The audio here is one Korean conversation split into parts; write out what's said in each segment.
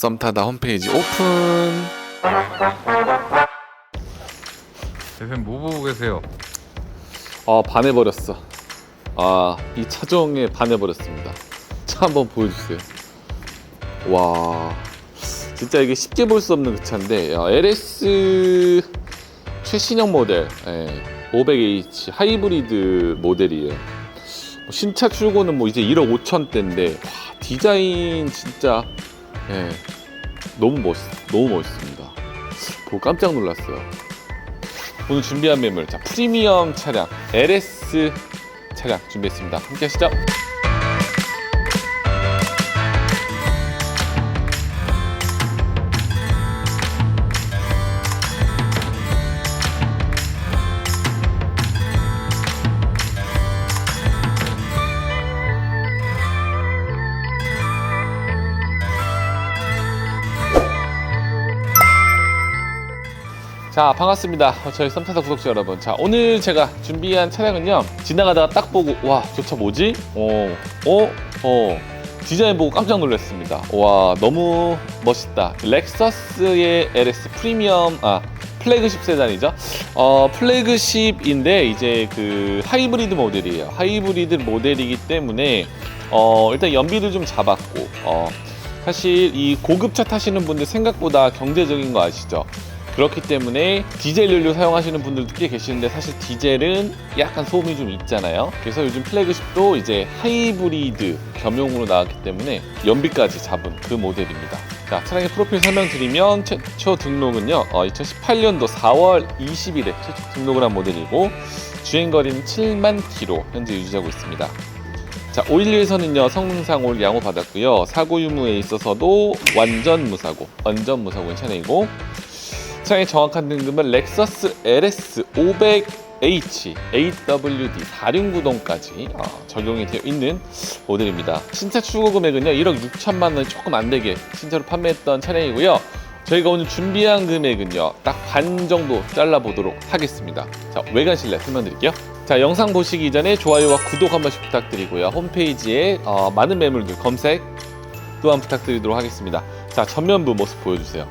썸타다 홈페이지 오픈. 대표님 뭐 보고 계세요? 아 반해버렸어. 아이 차종에 반해버렸습니다. 차 한번 보여주세요. 와 진짜 이게 쉽게 볼 수 없는 그 차인데 야, LS 최신형 모델 예, 500H 하이브리드 모델이에요. 뭐 신차 출고는 뭐 이제 1억 5천 대인데 와, 디자인 진짜 예, 너무 멋있 너무 멋있습니다. 보고 깜짝 놀랐어요. 오늘 준비한 매물 자 프리미엄 차량 LS 차량 준비했습니다. 함께 하시죠. 자 반갑습니다. 어, 저희 썸타사 구독자 여러분. 자 오늘 제가 준비한 차량은요. 지나가다가 딱 보고 와 저 차 뭐지? 어, 어, 어. 디자인 보고 깜짝 놀랐습니다. 와 너무 멋있다. 렉서스의 LS 프리미엄 아 플래그십 세단이죠? 어 플래그십인데 이제 그 하이브리드 모델이에요. 하이브리드 모델이기 때문에 어 일단 연비를 좀 잡았고 어. 사실 이 고급차 타시는 분들 생각보다 경제적인 거 아시죠? 그렇기 때문에 디젤 연료 사용하시는 분들도 꽤 계시는데 사실 디젤은 약간 소음이 좀 있잖아요. 그래서 요즘 플래그십도 이제 하이브리드 겸용으로 나왔기 때문에 연비까지 잡은 그 모델입니다. 자, 차량의 프로필 설명드리면 최초 등록은요, 어, 2018년도 4월 20일에 최초 등록을 한 모델이고 주행거리는 7만 킬로 현재 유지하고 있습니다. 자, 512에서는요, 성능상 올 양호 받았고요. 사고 유무에 있어서도 완전 무사고, 완전 무사고인 차량이고, 차량의 정확한 등급은 렉서스 LS 500H AWD 4륜구동까지 어, 적용이 되어 있는 모델입니다. 신차 출고 금액은요 1억 6천만 원이 조금 안 되게 신차로 판매했던 차량이고요. 저희가 오늘 준비한 금액은요 딱 반 정도 잘라 보도록 하겠습니다. 자 외관 실내 설명드릴게요. 자 영상 보시기 전에 좋아요와 구독 한 번씩 부탁드리고요. 홈페이지에 어, 많은 매물들 검색 또한 부탁드리도록 하겠습니다. 자 전면부 모습 보여주세요.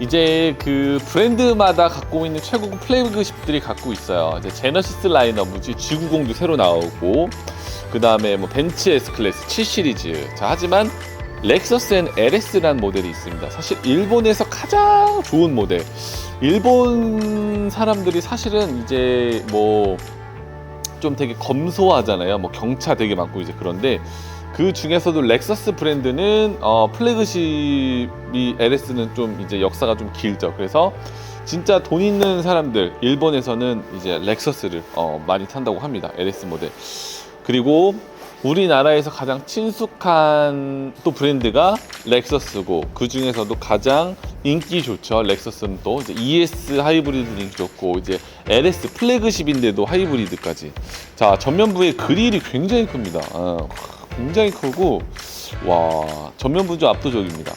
이제 그 브랜드마다 갖고 있는 최고급 플래그십들이 갖고 있어요. 이제 제너시스 라인업, 뭐지 G90도 새로 나오고, 그 다음에 뭐 벤츠 S 클래스 7 시리즈. 자, 하지만 렉서스엔 LS라는 모델이 있습니다. 사실 일본에서 가장 좋은 모델. 일본 사람들이 사실은 이제 뭐 좀 되게 검소하잖아요. 뭐 경차 되게 많고 이제 그런데 그 중에서도 렉서스 브랜드는 어, 플래그십이 LS는 좀 이제 역사가 좀 길죠. 그래서 진짜 돈 있는 사람들 일본에서는 이제 렉서스를 어, 많이 탄다고 합니다. LS 모델. 그리고 우리나라에서 가장 친숙한 또 브랜드가 렉서스고 그 중에서도 가장 인기 좋죠. 렉서스는 또 이제 ES 하이브리드 인기 좋고 이제 LS 플래그십인데도 하이브리드까지. 자 전면부의 그릴이 굉장히 큽니다. 어, 굉장히 크고 와 전면부 좀 압도적입니다.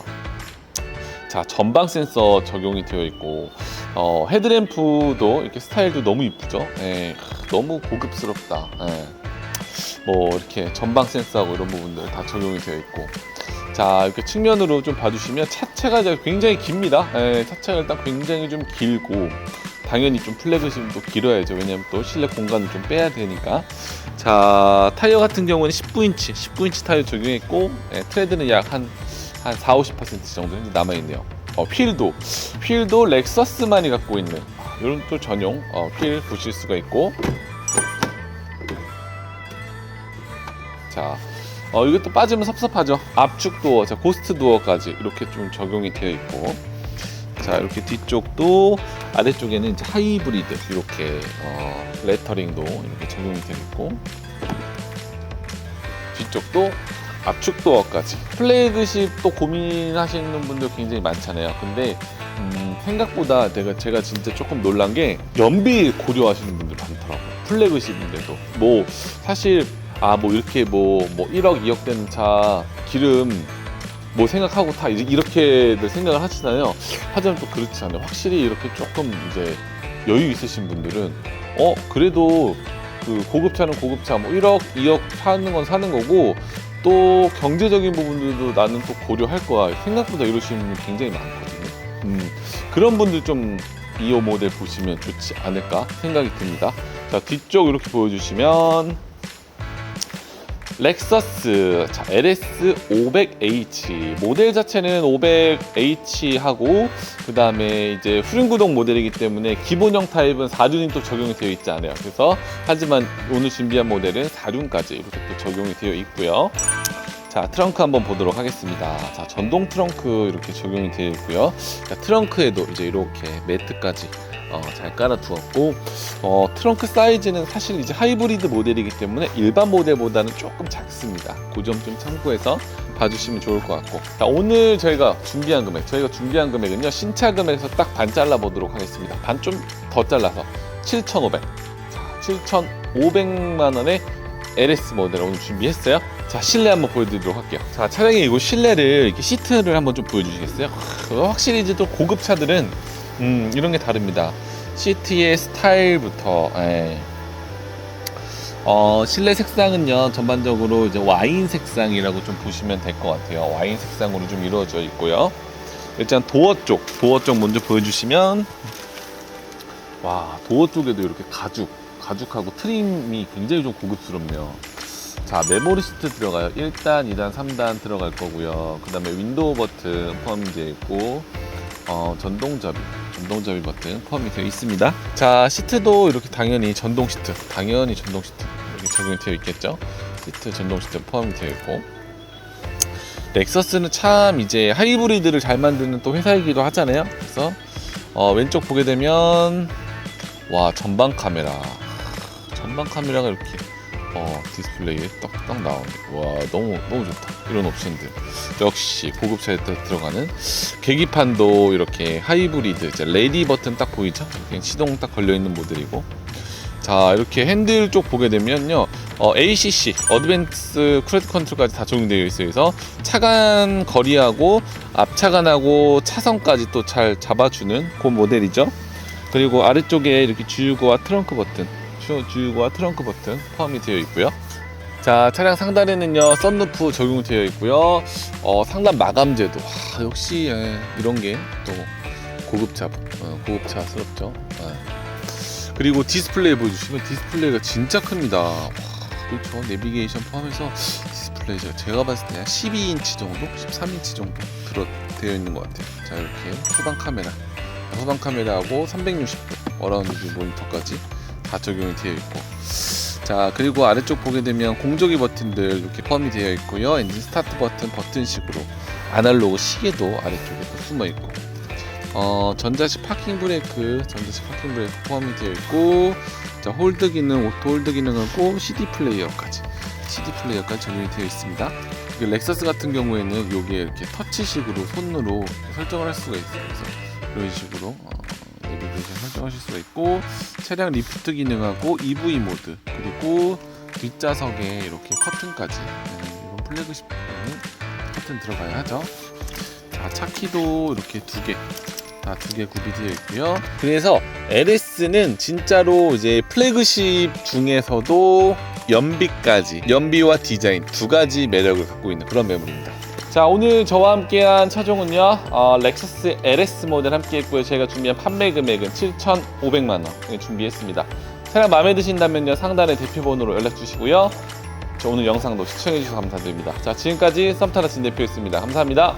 자 전방 센서 적용이 되어 있고 어, 헤드램프도 이렇게 스타일도 너무 이쁘죠. 예, 너무 고급스럽다. 예. 뭐 이렇게 전방 센서하고 이런 부분들 다 적용이 되어 있고 자 이렇게 측면으로 좀 봐주시면 차체가 굉장히 깁니다 예, 차체가 일단 굉장히 좀 길고 당연히 좀 플래그십도 길어야죠. 왜냐면 또 실내 공간을 좀 빼야 되니까. 자 타이어 같은 경우는 19인치 19인치 타이어 적용했고 예, 트레드는 약 한 한 4, 50% 정도 남아있네요. 어, 휠도 휠도 렉서스만이 갖고 있는 아, 이런 또 전용 어, 휠 보실 수가 있고. 자, 어, 이것도 빠지면 섭섭하죠. 압축 도어, 자, 고스트 도어까지 이렇게 좀 적용이 되어 있고, 자, 이렇게 뒤쪽도 아래쪽에는 이제 하이브리드 이렇게 어, 레터링도 이렇게 적용이 되어 있고, 뒤쪽도 압축 도어까지. 플래그십 또 고민하시는 분들 굉장히 많잖아요. 근데 음, 생각보다 내가 제가 진짜 조금 놀란 게 연비 고려하시는 분들 많더라고요. 플래그십인데도 뭐 사실 아 뭐 이렇게 뭐뭐 1억 2억 되는 차 기름 뭐 생각하고 다 이렇게들 생각을 하시잖아요. 하지만 또 그렇지 않아요. 확실히 이렇게 조금 이제 여유 있으신 분들은 어 그래도 그 고급차는 고급차 뭐 1억 2억 사는 건 사는 거고 또 경제적인 부분들도 나는 또 고려할 거야. 생각보다 이러시는 분이 굉장히 많거든요. 음, 그런 분들 좀 2호 모델 보시면 좋지 않을까 생각이 듭니다. 자, 뒤쪽 이렇게 보여주시면 렉서스 자, LS 500H 모델 자체는 500H하고 그 다음에 이제 후륜구동 모델이기 때문에 기본형 타입은 4륜이 또 적용이 되어 있지 않아요. 그래서 하지만 오늘 준비한 모델은 4륜까지 이렇게 또 적용이 되어 있고요. 자 트렁크 한번 보도록 하겠습니다. 자 전동 트렁크 이렇게 적용이 되어 있고요. 자, 트렁크에도 이제 이렇게 매트까지 어, 잘 깔아두었고 어, 트렁크 사이즈는 사실 이제 하이브리드 모델이기 때문에 일반 모델보다는 조금 작습니다. 그 점 좀 참고해서 봐주시면 좋을 것 같고 자, 오늘 저희가 준비한 금액 저희가 준비한 금액은요 신차 금액에서 딱 반 잘라 보도록 하겠습니다. 반 좀 더 잘라서 7,500 자, 7,500만 원의 LS 모델 오늘 준비했어요. 자 실내 한번 보여드리도록 할게요. 자 차량의 이거 실내를 이렇게 시트를 한번 좀 보여주시겠어요? 크, 확실히 이제 또 고급 차들은 음, 이런 게 다릅니다. 시트의 스타일부터 예. 어, 실내 색상은요 전반적으로 이제 와인 색상이라고 좀 보시면 될 것 같아요. 와인 색상으로 좀 이루어져 있고요. 일단 도어 쪽, 도어 쪽 먼저 보여주시면 와 도어 쪽에도 이렇게 가죽, 가죽하고 트림이 굉장히 좀 고급스럽네요. 자 메모리 시트 들어가요. 1단, 2단, 3단 들어갈 거고요. 그 다음에 윈도우 버튼 포함되어 있고 어, 전동접이, 전동접이 버튼 포함이 되어 있습니다. 자, 시트도 이렇게 당연히 전동 시트, 당연히 전동 시트 이렇게 적용이 되어 있겠죠. 시트 전동 시트 포함이 되어 있고. 렉서스는 참 이제 하이브리드를 잘 만드는 또 회사이기도 하잖아요. 그래서 어, 왼쪽 보게 되면 와 전방 카메라, 전방 카메라가 이렇게 어, 디스플레이에 떡떡 나오네. 와 너무 너무 좋다. 이런 옵션들 역시 고급차에 또 들어가는 계기판도 이렇게 하이브리드 이제 레디 버튼 딱 보이죠? 그냥 시동 딱 걸려 있는 모델이고 자 이렇게 핸들 쪽 보게 되면요 어, ACC 어드밴스 크루즈 컨트롤까지 다 적용되어 있어서 차간 거리하고 앞차간하고 차선까지 또 잘 잡아주는 그 모델이죠 그리고 아래쪽에 이렇게 주유구와 트렁크 버튼 주- 주유구와 트렁크 버튼 포함이 되어 있고요. 자 차량 상단에는요 썬루프 적용되어 있고요. 어, 상단 마감재도 와, 역시 예, 이런 게 또 고급차 어, 고급차스럽죠. 예. 그리고 디스플레이 보여주시면 디스플레이가 진짜 큽니다. 와, 그렇죠. 내비게이션 포함해서 디스플레이죠 제가 봤을 때한 12인치 정도 13인치 정도 들어 되어 있는 것 같아요. 자 이렇게 후방 카메라 후방 카메라하고 360도 어라운드 뷰 모니터까지 다 적용이 되어 있고. 자 그리고 아래쪽 보게 되면 공조기 버튼들 이렇게 포함이 되어 있고요. 엔진 스타트 버튼 버튼식으로 아날로그 시계도 아래쪽에 또 숨어 있고. 어 전자식 파킹 브레이크 전자식 파킹 브레이크 포함이 되어 있고 자 홀드 기능 오토 홀드 기능하고 CD 플레이어까지 CD 플레이어까지 적용이 되어 있습니다. 그 렉서스 같은 경우에는 요게 이렇게 터치식으로 손으로 설정을 할 수가 있어요. 그래서 이런 식으로 어, 내비게이션 설정하실 수가 있고 차량 리프트 기능하고 EV 모드 그리고 뒷좌석에 이렇게 커튼까지 네, 이런 플래그십 커튼 들어가야 하죠. 자 차키도 이렇게 두 개. 다 두 개 구비되어 있고요. 그래서 LS는 진짜로 이제 플래그십 중에서도 연비까지 연비와 디자인 두 가지 매력을 갖고 있는 그런 매물입니다. 자 오늘 저와 함께한 차종은요 어, 렉서스 LS 모델 함께했고요. 제가 준비한 판매 금액은 7,500만 원 준비했습니다. 차량 마음에 드신다면요 상단의 대표번호로 연락 주시고요. 저 오늘 영상도 시청해 주셔서 감사드립니다. 자 지금까지 썸타라 진 대표였습니다. 감사합니다